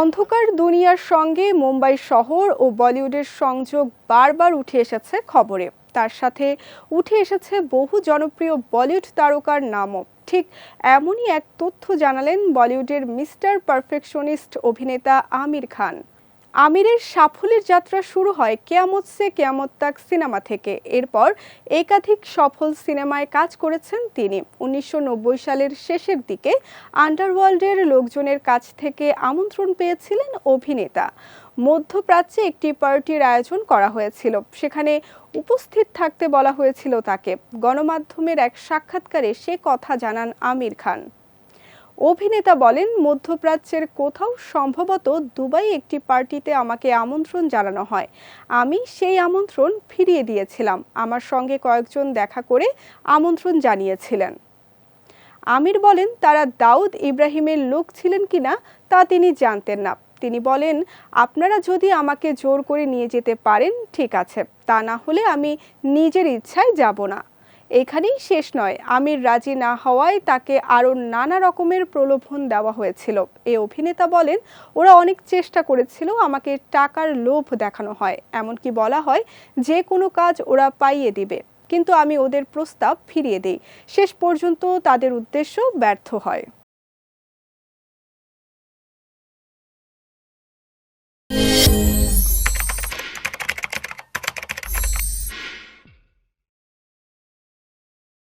অন্ধকার দুনিয়ার সঙ্গে মুম্বাই শহর ও বলিউডের সংযোগ বারবার উঠে এসেছে খবরে। তার সাথে উঠে এসেছে বহু জনপ্রিয় বলিউড তারকার নামও। ঠিক এমনই এক তথ্য জানালেন বলিউডের মিস্টার পারফেকশনিস্ট অভিনেতা আমির খান। আমিরের সাফল্যের যাত্রা শুরু হয় কেয়ামত সে কেয়ামত তাক সিনেমা থেকে। এরপর একাধিক সফল সিনেমায় কাজ করেছেন তিনি। উনিশশো নব্বই সালের শেষের দিকে আন্ডারওয়ার্ল্ডের লোকজনের কাছ থেকে আমন্ত্রণ পেয়েছিলেন অভিনেতা। মধ্যপ্রাচ্যে একটি পার্টির আয়োজন করা হয়েছিল। সেখানে উপস্থিত থাকতে বলা হয়েছিল তাকে। গণমাধ্যমের এক সাক্ষাৎকারে সে কথা জানান আমির খান। অভিনেতা বলেন, মধ্যপ্রাচ্যের কোথাও সম্ভবত দুবাই একটি পার্টিতে আমাকে আমন্ত্রণ জানানো হয়। আমি সেই আমন্ত্রণ ফিরিয়ে দিয়েছিলাম। আমার সঙ্গে কয়েকজন দেখা করে আমন্ত্রণ জানিয়েছিলেন। আমির বলেন, তারা দাউদ ইব্রাহিমের লোক ছিলেন কিনা তা তিনি জানতেন না। তিনি বলেন, আপনারা যদি আমাকে জোর করে নিয়ে যেতে পারেন, ঠিক আছে। তা না হলে আমি নিজের ইচ্ছায় যাব না। এখানেই শেষ নয়। আমির রাজি না হওয়ায় তাকে আরও নানা রকমের প্রলোভন দেওয়া হয়েছিল। এ অভিনেতা বলেন, ওরা অনেক চেষ্টা করেছিল আমাকে টাকার লোভ দেখানো হয়। এমনকি বলা হয়, যে কোনো কাজ ওরা পাইয়ে দিবে। কিন্তু আমি ওদের প্রস্তাব ফিরিয়ে দিই। শেষ পর্যন্ত তাদের উদ্দেশ্য ব্যর্থ হয়।